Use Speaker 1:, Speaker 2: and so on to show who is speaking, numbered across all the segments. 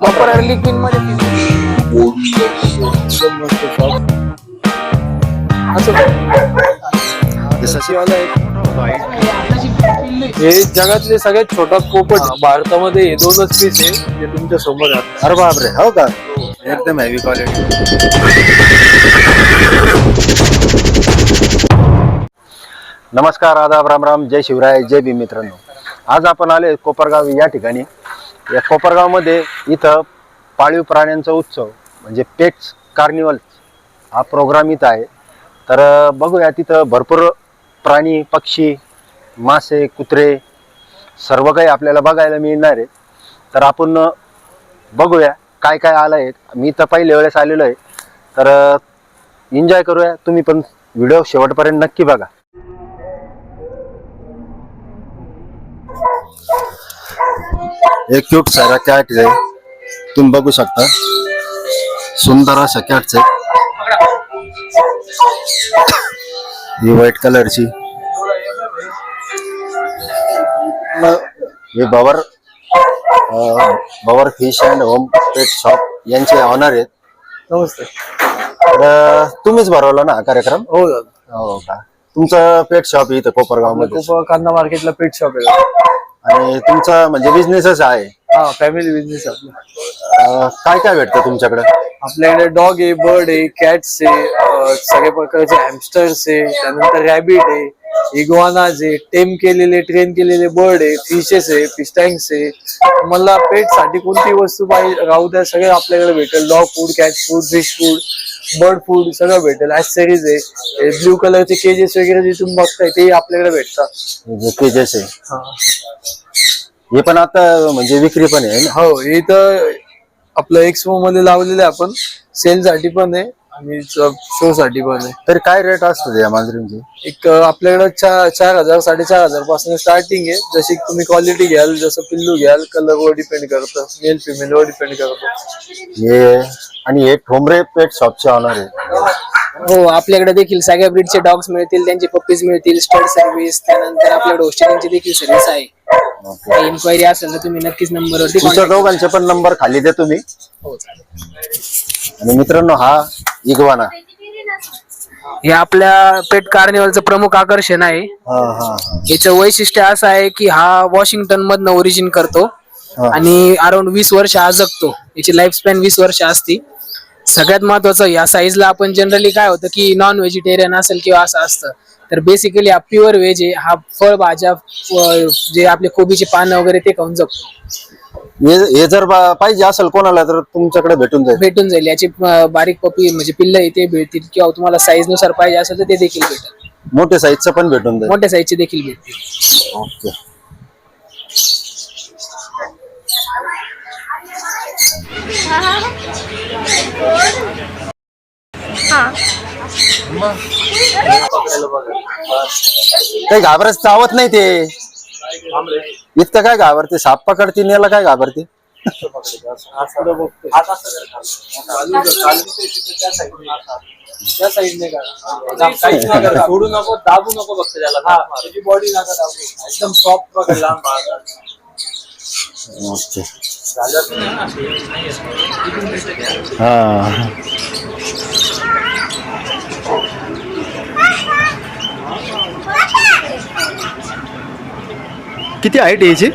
Speaker 1: Proper early queen मध्ये हे जगातले सगळ्यात छोटा पोपट भारतामध्ये हे दोनच पीस आहे जे तुमच्यासमोर आहेत.
Speaker 2: अरे बापरे हो का? एकदम हेवी क्वालिटी नमस्कार आदाब राम राम. जय शिवराय जय भीम मित्रांनो. आज आपण आले कोपरगाव या ठिकाणी. या कोपरगावमध्ये इथं पाळीव प्राण्यांचा उत्सव म्हणजे पेट्स कार्निवल हा प्रोग्राम इथं आहे. तर बघूया तिथं भरपूर प्राणी पक्षी मासे कुत्रे सर्व काही आपल्याला बघायला मिळणार आहे. तर आपण बघूया काय काय आलं आहे मी तर पहिल्या वेळेस आलेलो आहे. तर एन्जॉय करूया. तुम्ही पण व्हिडिओ शेवटपर्यंत नक्की बघा. एक क्यूट सारा कॅट आहे तुम्ही बघू शकता. सुंदर अशा कॅट्स आहे ही व्हाईट कलरची हे Bhavar Bhavar fish and home pet shop यांचे ऑनर आहेत.
Speaker 1: नमस्ते.
Speaker 2: तर तुम्हीच भरवला ना हा कार्यक्रम?
Speaker 1: हो दादा
Speaker 2: हो का? तुमचं पेट शॉप इथं
Speaker 1: कोपरगावमध्ये कांदा मार्केटला पेट शॉप आहे.
Speaker 2: आणि तुमचा म्हणजे बिझनेसच आहे.
Speaker 1: हा फॅमिली बिझनेस आपला.
Speaker 2: अं, काय काय भेटतं तुमच्याकडे?
Speaker 1: आपल्याकडे डॉग आहे बर्ड आहे कॅट्स आहे अं, सगळ्या प्रकारचे हॅमस्टर्स आहे त्यानंतर रॅबिट आहे. इग्वानाज आहे टेम केलेले ट्रेन केलेले बर्ड आहे फिशेस आहे फिश टँक्स आहे. मला पेटसाठी कोणती वस्तू पाहिजे? राहू द्या सगळं आपल्याकडे भेटेल. Dog food cat food fish food bird food सगळं भेटेल. ऍक्सेसरीज आहे. ब्ल्यू कलरचे केजेस वगैरे जे तुम्ही बघताय ते आपल्याकडे भेटतात.
Speaker 2: केजेस आहे.
Speaker 1: हा.
Speaker 2: हे पण आता म्हणजे विक्री पण आहे. ना
Speaker 1: हो इथं आपलं एक्सपो मध्ये लावलेलं आहे आपण. सेल साठी पण आहे. आणि शो साठी पण आहे.
Speaker 2: तरी काय रेट असतो या मांजरींची?
Speaker 1: एक आपल्याकडे चार चार हजार साडेचार हजारपासून स्टार्टिंग आहे. जशी तुम्ही क्वालिटी घ्याल जसं पिल्लू घ्याल कलरवर डिपेंड करतं. मेल फिमेल वर डिपेंड करतं.
Speaker 2: हे आणि हे ठोंबरे पेट शॉपचे ऑनर आहे.
Speaker 3: हो आपल्याकडे देखील सगळ्या ब्रीडचे डॉग्स मिळतील त्यांचे पप्पीज मिळतील स्टड सर्व्हिस त्यानंतर आपल्याकडे हॉस्टेलिंगची देखील सर्व्हिस आहे. इन्क्वायरी असेल तर तुम्ही नक्कीच नंबरवरती
Speaker 2: तुमच्या
Speaker 3: contact
Speaker 2: दोघांचे पण नंबर खाली द्या तुम्ही.
Speaker 3: हो चालेल.
Speaker 2: आणि मित्रांनो हा इगवाना.
Speaker 3: हे आपल्या पेट कार्निवलचं प्रमुख आकर्षण आहे.
Speaker 2: हा हा
Speaker 3: याचं वैशिष्ट्य असं आहे की हा वॉशिंग्टन मधनं ओरिजिन करतो
Speaker 2: हा.
Speaker 3: आणि अराउंड वीस वर्ष हा जगतो याची लाईफ स्पॅन वीस वर्ष असती. सगळ्यात महत्वाचं या साईजला आपण जनरली काय होतं की नॉन व्हेजिटेरियन असेल किंवा असं असतं तर बेसिकली हा प्युअर व्हेज आहे हा फळभाज्या फ- जे आपले कोबीचे पानं वगैरे ते खाऊन जगतो.
Speaker 2: हे हे जर बा- पाहिजे असेल कोणाला तर तुमच्याकडे भेटून जाईल.
Speaker 3: भेटून जाईल. याची अं, बारीक पपी म्हणजे पिल्ल इथे भेटतील किंवा तुम्हाला साईजनुसार पाहिजे असेल तर ते देखील भेटेल.
Speaker 2: मोठे साईजचं पण भेटून जाईल.
Speaker 3: मोठ्या साईजचे देखील भेटतील.
Speaker 2: ओके. काही घाबरत चावत नाही ते. इतकं काय घाबरते? साप पकडते याला काय घाबरते?
Speaker 1: सोडू नको, दाबू नको फक्त त्याला. बॉडी नका दाबू. एकदम सॉफ्ट बाळाला.
Speaker 2: ओके हा. किती हाईट यायची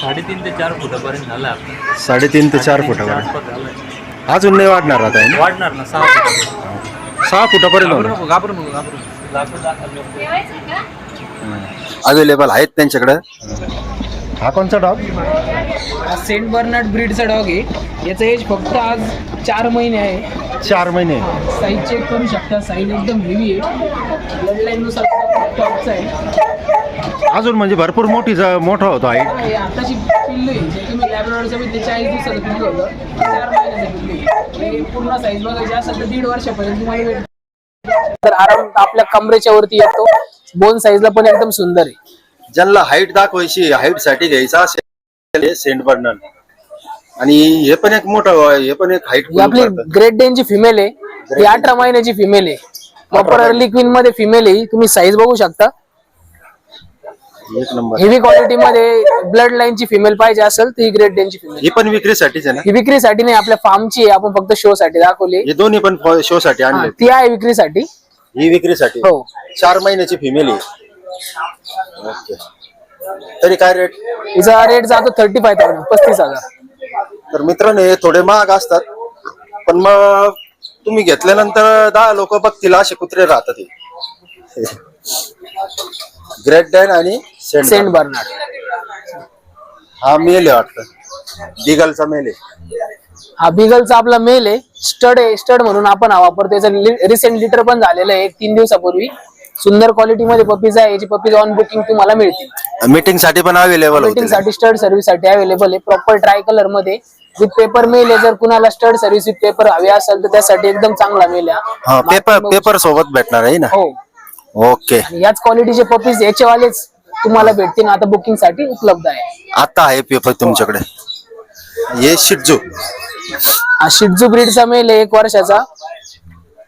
Speaker 4: साडेतीन ते चार फुटापर्यंत झालं आपलं
Speaker 2: साडेतीन ते चार फुटावर
Speaker 4: आसपास झालंय.
Speaker 2: अजून नाही वाढणार आता है ना?
Speaker 4: वाढणार ना सहा फुटापर्यंत.
Speaker 2: सहा फुटापर्यंत
Speaker 4: घाबरू
Speaker 2: होणार
Speaker 4: नको घाबरू नको घाबरू नको. दाखव, दाखव.
Speaker 2: अवेलेबल आहेत त्यांच्याकडे? हा कोणचा डॉग?
Speaker 3: हा सेंट बर्नार्ड ब्रीडचा डॉग आहे. याचं एज फक्त आज चार महिने आहे.
Speaker 2: चार महिने.
Speaker 3: साईज चेक करू शकता. साईज एकदम हेवी आहे. ब्लड लाईन नुसार टॉपचा आहे.
Speaker 2: अजून म्हणजे भरपूर मोठी जा- मोठा होतो हाईट
Speaker 3: हे आताची पिल्लू आहे. जे तुम्ही ते चाळीस दिवसाचं पिल्लू होतं. चार महिन्याचं पिल्लू आहे. हे पूर्ण साईज बघायची असेल तर दीड वर्षापर्यंत तुम्हाला. तर आराम आपल्या कमरेच्या वरती येतो. बोन साईजला पण एकदम सुंदर आहे.
Speaker 2: ज्यांना हाईट दाखवायची हाईटसाठी घ्यायचा असेल सेंट बर्नर आणि हे पण एक मोठं हे पण एक हाईट
Speaker 3: ही आपली ग्रेट डेनची फिमेल आहे. ही अठरा महिन्याची फिमेल आहे. प्रॉपर अर्ली क्वीन मध्ये फिमेल आहे. ही. तुम्ही साईज बघू शकता.
Speaker 2: एक नंबर
Speaker 3: हेवी क्वालिटी मध्ये ब्लड लाईनची फिमेल पाहिजे असेल तर ही ग्रेट डेनची फिमेल
Speaker 2: ही पण विक्रीसाठीच आहे ना?
Speaker 3: ही विक्रीसाठी नाही आपल्या फार्मची आहे. आपण फक्त शो साठी दाखवली
Speaker 2: हे दोन्ही पण शो साठी
Speaker 3: हा,
Speaker 2: आणले
Speaker 3: ती आहे विक्रीसाठी.
Speaker 2: ही विक्रीसाठी.
Speaker 3: हो.
Speaker 2: चार महिन्याची फिमेल आहे. ओके. तरी काय रेट
Speaker 3: हिचा रेट जातो थर्टी फाय थाउजंड पस्तीस हजार.
Speaker 2: तर मित्रांनो हे थोडे महाग असतात. पण मग तुम्ही घेतल्यानंतर दहा लोक बघतील असे कुत्रे राहतात हे. ग्रेट डॅन आणि सेंट
Speaker 3: सेंट बर्नार्ड
Speaker 2: हा मेल आहे वाटतं. डिगलचा मेल आहे.
Speaker 3: हा बिगलचा आपला मेल आहे. स्टड आहे. स्टड म्हणून आपण हा वापरतो याचं रिसेंट लिटर पण झालेलं आहे. एक तीन दिवसापूर्वी. सुंदर क्वालिटी मध्ये पपीज आहे याची पपीज ऑन बुकिंग तुम्हाला मिळतील.
Speaker 2: मीटिंगसाठी पण अवेलेबल
Speaker 3: मीटिंगसाठी स्टड सर्व्हिससाठी अवेलेबल आहे. प्रॉपर ट्राय कलरमध्ये विथ पेपर मेल आहे जर कुणाला स्टड सर्व्हिस विथ पेपर हवी असेल तर त्यासाठी एकदम चांगला मेल
Speaker 2: हा. पेपर पेपर सोबत भेटणार आहे ना?
Speaker 3: हो.
Speaker 2: ओके
Speaker 3: आणि याच क्वालिटीचे पपीज याचेवालेच तुम्हाला भेटतील. आता बुकिंगसाठी उपलब्ध आहे.
Speaker 2: आता आहे पेपर तुमच्याकडे. हे शिटजू.
Speaker 3: हा शिटजू ब्रीडचा मेल आहे एक वर्षाचा.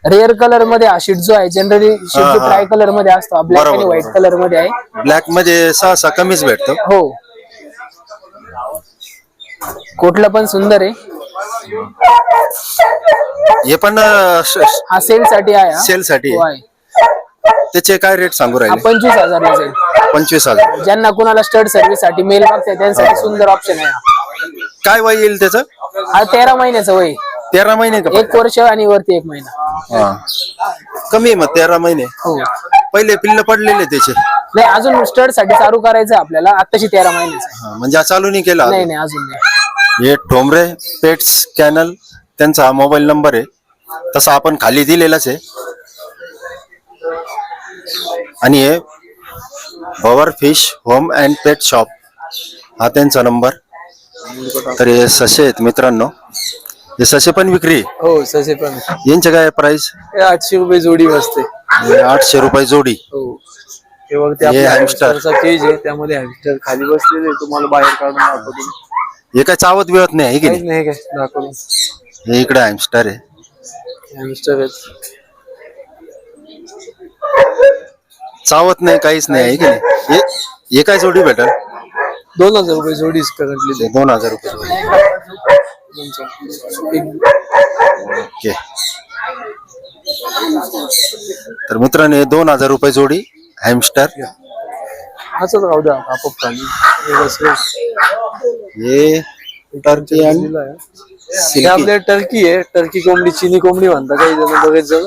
Speaker 3: रेअर कलरमध्ये हा शिटजू आहे जनरली शिटजू
Speaker 2: हा.
Speaker 3: ट्राय कलरमध्ये असतो ब्लॅक
Speaker 2: बरोबर,
Speaker 3: आणि व्हाईट
Speaker 2: बरोबर.
Speaker 3: कलरमध्ये आहे
Speaker 2: ब्लॅकमध्ये सहा सहा कमीच भेटतो
Speaker 3: हो कोटला पण सुंदर आहे
Speaker 2: हे पण
Speaker 3: हा सेल साठी आहे हा.
Speaker 2: सेल साठी
Speaker 3: हो
Speaker 2: आहे.
Speaker 3: आहे
Speaker 2: त्याचे काय रेट सांगू
Speaker 3: हा
Speaker 2: राहिले
Speaker 3: पंचवीस हजार जाईल
Speaker 2: पंचवीस हजार
Speaker 3: ज्यांना कुणाला स्टड सर्व्हिससाठी मेल मागते त्यांसाठी सुंदर ऑप्शन आहे हा.
Speaker 2: काय वय येईल त्याचं
Speaker 3: हा तेरा महिन्याचं वय
Speaker 2: तेरा महिने का
Speaker 3: एक वर्ष आणि वरती एक महिना.
Speaker 2: हा. कमी आहे मग तेरा महिने?
Speaker 3: हो.
Speaker 2: पहिले पिल्ल पडलेले त्याचे.
Speaker 3: नाही अजून स्टडसाठी चालू करायचं आपल्याला. आताशी तेरा महिन्याचं आहे.
Speaker 2: हा, म्हणजे चालू नाही केला?
Speaker 3: नाही. नाही अजून नाही.
Speaker 2: हे ठोंबरे पेट्स कॅनल त्यांचा हा मोबाईल नंबर आहे. तसा आपण खाली दिलेलाच आहे. आणि हे Bhavar fish home and pet shop. हा त्यांचा नंबर. तर हे ससे आहेत मित्रांनो. हे ससे पण विक्री.
Speaker 1: हो ससे पण
Speaker 2: यांचे काय प्राइस
Speaker 1: हे आठशे रुपये जोडी बसते.
Speaker 2: आठशे रुपये जोडी.
Speaker 1: हो. हे बघ ते
Speaker 2: हे
Speaker 1: आपल्या
Speaker 2: hamster.
Speaker 1: केज आहे त्यामध्ये हॅमस्टर खाली बसलेले आहे. तुम्हाला बाहेर काढून दाखवतो.
Speaker 2: हे काय चावत बिवत नाही आहे की
Speaker 1: काहीच
Speaker 2: नाही?
Speaker 1: नाही काय दाखवून
Speaker 2: हे इकडे हॅमस्टर आहे.
Speaker 1: हॅमस्टर आहेत.
Speaker 2: चावत नाही काहीच नाही आहे की नाही? हे- हे काय जोडी भेटल?
Speaker 1: दोन हजार रुपये जोडीच करंटली.
Speaker 2: दोन हजार रुपये जोडी. ओके. तर मित्रांनो हे दोन हजार रुपये जोडी हॅमस्टर
Speaker 1: असंच राहू द्या आपोआप खाली हे
Speaker 2: टर्की आणि
Speaker 1: टर्की आहे टर्की कोंबडी चिनी कोंबडी म्हणतात काही जण बरेच जण.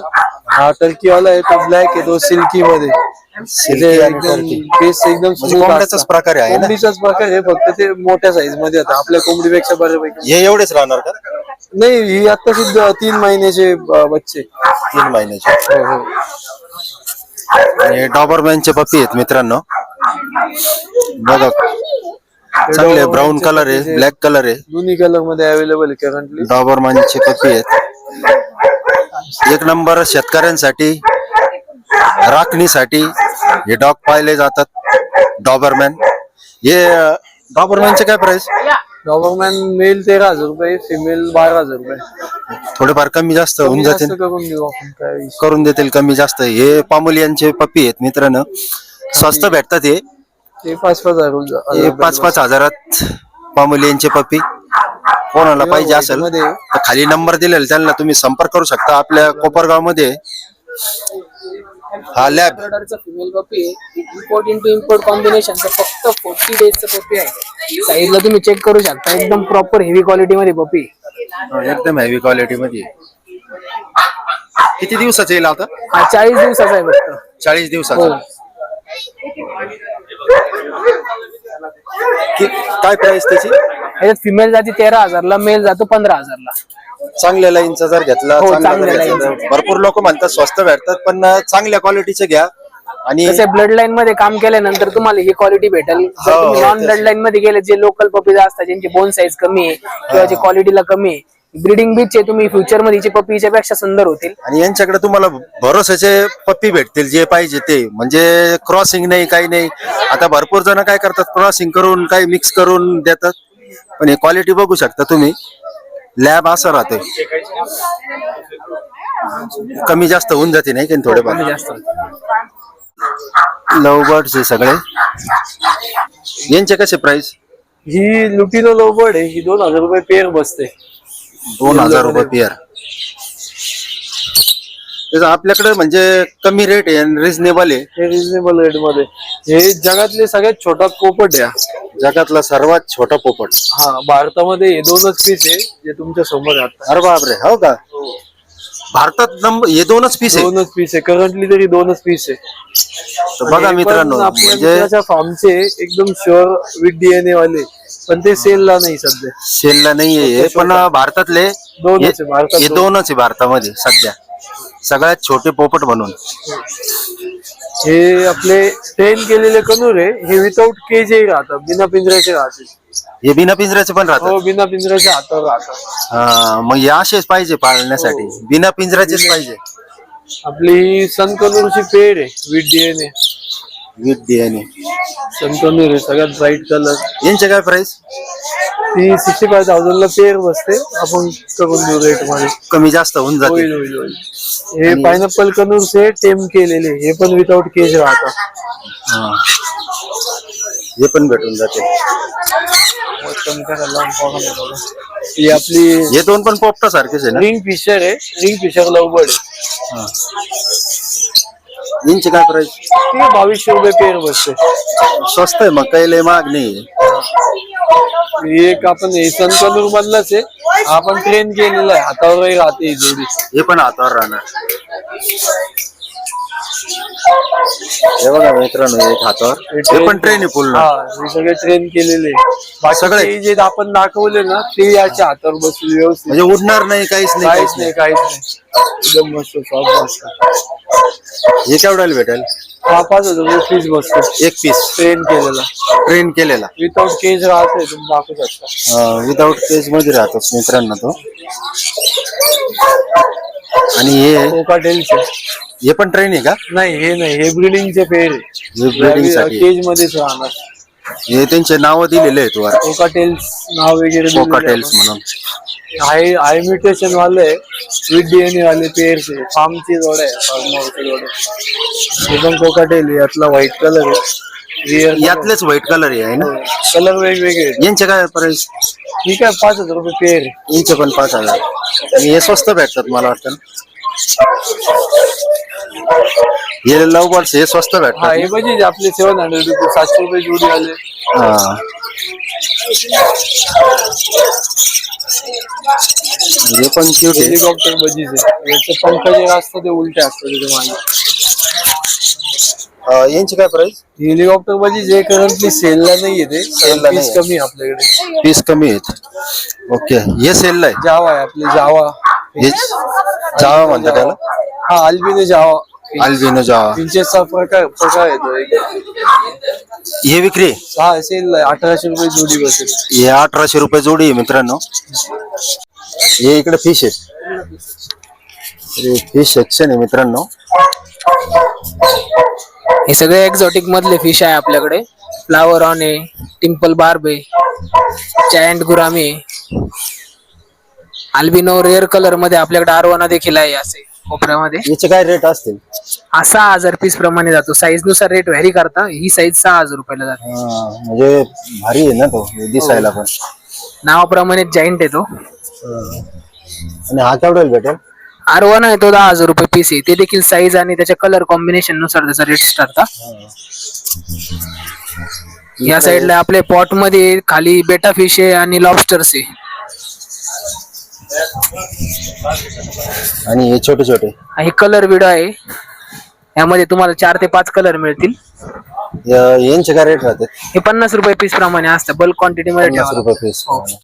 Speaker 1: हा टर्की वाला आहे तो ब्लॅक आहे तो सिल्की मध्ये
Speaker 2: आणि
Speaker 1: एकदम
Speaker 2: टर्की.
Speaker 1: केस एकदम
Speaker 2: म्हणजे
Speaker 1: smooth
Speaker 2: कोंबड्याचाच
Speaker 1: असतात.
Speaker 2: प्रकार आहे ना?
Speaker 1: कोंबडीचाच प्रकार आहे फक्त ते मोठ्या साईजमध्ये आता आपल्या कोंबडीपेक्षा बऱ्यापैकी
Speaker 2: हे एवढेच राहणार का?
Speaker 1: नाही ही आता सुद्धा तीन महिन्याचे अं, बच्चे.
Speaker 2: तीन महिन्याचे.
Speaker 1: हो हो.
Speaker 2: आणि हे डॉबरमॅनचे पप्पी आहेत मित्रांनो. बघा चांगले ब्राऊन कलर आहे ब्लॅक कलर आहे.
Speaker 1: दोन्ही कलरमध्ये अवेलेबल आहे करंटली
Speaker 2: डॉबरमॅनचे पप्पी आहेत. एक नंबर शेतकऱ्यांसाठी राखणीसाठी हे डॉग पाळले जातात. डॉबरमॅन. हे डॉबरमॅनचे काय प्राइस
Speaker 1: डॉबरमॅन मेल तेरा हजार रुपये फिमेल बारा हजार रुपये.
Speaker 2: थोडेफार कमी जास्त होऊन
Speaker 1: कमी
Speaker 2: जातील.
Speaker 1: जास्त करून देऊ आपण काय विषय.
Speaker 2: करून देतील कमी जास्त. हे पामुलियांचे पप्पी आहेत मित्रांनो. स्वस्त भेटतात हे.
Speaker 1: ते पाच पाच हजार रुपये
Speaker 2: पाच पाच हजारात पामुलियांचे पप्पी कोणाला पाहिजे असेल तर खाली नंबर दिलेला त्यांना तुम्ही संपर्क करू शकता. आपल्या कोपरगावमध्ये हा lab
Speaker 3: female puppy import into import कॉम्बिनेशनचं फक्त फोर्टी डेजचं पपी आहे. साईजला तुम्ही चेक करू शकता. एकदम प्रॉपर हेवी क्वालिटी मध्ये पपी
Speaker 2: एकदम हेवी क्वालिटी मध्ये किती दिवसाचं येईल आता?
Speaker 3: हा चाळीस दिवसाचा आहे फक्त.
Speaker 2: चाळीस
Speaker 3: हो.
Speaker 2: दिवसाचा कि- काय प्राइस त्याची?
Speaker 3: याच्यात फिमेल जाती तेरा हजारला मेल जातो पंधरा हजारला.
Speaker 2: चांगल्या लाईनचा जर घेतला
Speaker 3: हो,
Speaker 2: चांगल्या जर घेतला
Speaker 3: लाईनचा.
Speaker 2: तर भरपूर लोक म्हणतात स्वस्त भेटतात पण चांगल्या क्वालिटीचे घ्या. आणि
Speaker 3: ब्लड लाईन मध्ये काम केल्यानंतर तुम्हाला ही क्वालिटी भेटेल. जर
Speaker 2: हो,
Speaker 3: तुम्ही
Speaker 2: हो,
Speaker 3: नॉन ब्लड लाईन मध्ये गेले जे लोकल पपीज असतात ज्यांची बोन साईज कमी आहे किंवा जे क्वालिटीला कमी आहे ब्रिडिंग बीच तुम्ही फ्युचरमध्ये हिचे पपीच्या पेक्षा सुंदर होतील.
Speaker 2: आणि यांच्याकडे तुम्हाला भरोसाचे पप्पी भेटतील जे पाहिजे ते. म्हणजे क्रॉसिंग नाही काही नाही. आता भरपूर जण काय करतात क्रॉसिंग करून काही मिक्स करून देतात. पण हे क्वालिटी बघू शकता तुम्ही. लॅब असं राहते कमी जास्त होऊन जाते नाही की थोडेफार
Speaker 3: जास्त
Speaker 2: लव बर्ड्स आहे सगळे. यांचे कसे प्राइस
Speaker 1: ही लुटिनो लोबर्ड आहे ही दोन हजार रुपये पेअर बसते.
Speaker 2: दोन हजार रुपये पेअर. त्याचं आपल्याकडे म्हणजे कमी रेट आहे आणि रिझनेबल आहे.
Speaker 1: हे रिझनेबल रेटमध्ये. हे जगातले सगळ्यात छोटा पोपट आहे हा.
Speaker 2: जगातला सर्वात छोटा पोपट.
Speaker 1: हा भारतामध्ये हे दोनच पीस आहे जे तुमच्यासमोर आहे आता.
Speaker 2: अरे बापरे हो का? भारतात नंबर हे दोनच पीस आहे.
Speaker 1: दोनच पीस आहे. करंटली तरी दोनच पीस आहे.
Speaker 2: तर बघा मित्रांनो म्हणजे
Speaker 1: फार्मचे एकदम शुअर विथ डीएनए वाले. पण ते सेलला नाही सध्या.
Speaker 2: सेलला नाहीये हे, पण भारतातले
Speaker 1: दोनच
Speaker 2: हे
Speaker 1: आहे भारतात
Speaker 2: हे दोनच आहे भारतामध्ये सध्या. सगळ्यात छोटे पोपट म्हणून.
Speaker 1: हे आपले ट्रेन केलेले कनूर आहे. हे विदाऊट केज राहतात बिना पिंजऱ्याचे राहते
Speaker 2: हे बिना पिंजऱ्याचे पण राहतात.
Speaker 1: हो बिना पिंजऱ्याच्या हातावर राहतात.
Speaker 2: हा, मग हे असेच पाहिजे पाळण्यासाठी. बिना पिंजऱ्याचेच पाहिजे.
Speaker 1: आपली सन कनूरची पेड आहे with DNA
Speaker 2: with
Speaker 1: sun conure आहे सगळ्यात ब्राईट कलर
Speaker 2: यांचे काय प्राइस
Speaker 1: ती सिक्स्टी फाय थाउजंड ला पेअर बसते. आपण करून देऊ रेटमध्ये.
Speaker 2: कमी जास्त होऊन जाते
Speaker 1: होईल होईल होईल. हे पायनॅपल कनूरचे टेम केलेले. हे पण विदाऊट केज राहतात
Speaker 2: हा. हे पण भेटून जाते.
Speaker 1: ही आपली
Speaker 2: हे दोन पण पोपटा सारखेच आहे ना?
Speaker 1: रिंग फिशर आहे. रिंग फिशर लवबर्ड
Speaker 2: हा. यांचे काय प्राइस
Speaker 1: ती बावीसशे रुपये पेअर बसते.
Speaker 2: स्वस्त आहे मग काही लय महाग नाही.
Speaker 1: एक आपण हे सन कनूर मधलाच आहे. आपण ट्रेन केलेला आहे. हातावरही राहते ही जोडी.
Speaker 2: हे पण हातावर राहणार. हे बघा मित्रांनो एक हातावर. हे पण ट्रेन आहे पूर्ण.
Speaker 1: हा सगळे ट्रेन केलेले बाकी
Speaker 2: सगळे?
Speaker 1: सगळे जे आपण दाखवले ना ते याच्या हातावर बसले व्यवस्थित.
Speaker 2: म्हणजे उडणार नाही काहीच नाही
Speaker 1: काहीच नाही. काहीच नाही. एकदम मस्त सॉफ्ट बसतात
Speaker 2: नाही हे केवढ्याला भेटेल?
Speaker 1: हा पाच हजार रुपये फीस बसतो.
Speaker 2: एक पीस
Speaker 1: ट्रेन केलेला.
Speaker 2: ट्रेन केलेला.
Speaker 1: विदाउट केज राहते तुम्ही दाखवू शकता.
Speaker 2: विदाउट केजमध्ये राहतो मित्रांनो तो. आणि हे
Speaker 1: कोकाटेलचे.
Speaker 2: हे पण ट्रेन आहे का?
Speaker 1: नाही हे नाही हे ब्रिडिंगचे पेर
Speaker 2: हे breeding साठी.
Speaker 1: केज मध्येच राहणार.
Speaker 2: हे त्यांचे नाव दिलेले आहेत वर.
Speaker 1: कोकाटेल्स नाव वगैरे दिलेलं आहे
Speaker 2: कोकाटेल्स
Speaker 1: आपण.
Speaker 2: म्हणून.
Speaker 1: हाय हाय म्युटेशन वाले विथ डीएनए वाले आहे फार्मची जोड आहे फार्मची जोड आहे हे पण कोकाटेल आहे यातला व्हाईट कलर आहे. रिअल
Speaker 2: यातलेच व्हाईट कलर आहे ना?
Speaker 1: कलर वेगवेगळे आहेत.
Speaker 2: यांचे काय प्राइस
Speaker 1: ठीक आहे पाच हजार रुपये आहे.
Speaker 2: यांचे पण पाच हजार. आणि हे स्वस्त भेटतात मला वाटतं हे लव बर्ड्स हे स्वस्त
Speaker 1: हा
Speaker 2: भेटतात
Speaker 1: हे म्हणजे आपले सेव्हन हंड्रेड रुपये सातशे रुपये जोडी आले.
Speaker 2: हा. हे पण क्यूट आहे.
Speaker 1: हेलिकॉप्टर बजीच आहे याचे पंख जे असतात ते उलटे असतात त्याच्यामागे.
Speaker 2: अं, यांची काय प्राइस
Speaker 1: हेलिकॉप्टर बजीच जे करंटली सेलला नाही येते
Speaker 2: ला
Speaker 1: पीस
Speaker 2: नाहीये.
Speaker 1: कमी आहे आपल्याकडे.
Speaker 2: पीस कमी आहेत. ओके हे सेलला आहे.
Speaker 1: जावा आहे आपले जावा.
Speaker 2: हे जावा म्हणतात त्याला.
Speaker 1: हा अल्बिनो जावा
Speaker 2: अल्बिनो जावा
Speaker 1: पिंचेसचा प्रकार प्रकार येतो. एक.
Speaker 2: हे विक्री.
Speaker 1: हा असेल अठराशे रुपये जोडी बसेल.
Speaker 2: हे अठराशे रुपये जोडी आहे मित्रांनो. हे इकडे फिश आहे. फिश सेक्शन आहे मित्रांनो.
Speaker 3: हे सगळे एक्झॉटिक मधले फिश आहे आपल्याकडे. फ्लावर ऑन आहे टिम्पल बार्ब आहे जायंट गुरामी अल्बिनो रेअर कलरमध्ये आपल्याकडे आरवाना देखील आहे असे. कोपऱ्यामध्ये.
Speaker 2: याचे काय रेट असतील?
Speaker 3: हा सहा हजार पीस प्रमाणे जातो. साईजनुसार रेट व्हॅरी करता. ही साईज सहा हजार रुपयाला जाते.
Speaker 2: हा, म्हणजे भारी आहे ना तो दिसायला पण.
Speaker 3: नावाप्रमाणे जाईंट आहे तो.
Speaker 2: आणि हा केवढ्याला भेटेल?
Speaker 3: आरवाना आहे तो दहा हजार रुपये पीस आहे. ते देखील साईज आणि त्याच्या कलर कॉम्बिनेशननुसार त्याचा रेट ठरता. या साईडला आपले पॉटमध्ये खाली बेटा फिश आहे आणि लॉबस्टर्स आहे.
Speaker 2: आणि हे छोटे छोटे.
Speaker 3: हे कलर विडो आहे. यामध्ये तुम्हाला चार ते पाच कलर मिळतील.
Speaker 2: या- यांचे काय रेट राहते
Speaker 3: हे पन्नास रुपये पीस प्रमाणे असतं. बल्क क्वांटिटी मध्ये
Speaker 2: पन्नास
Speaker 3: ठेवा
Speaker 2: रुपये पीस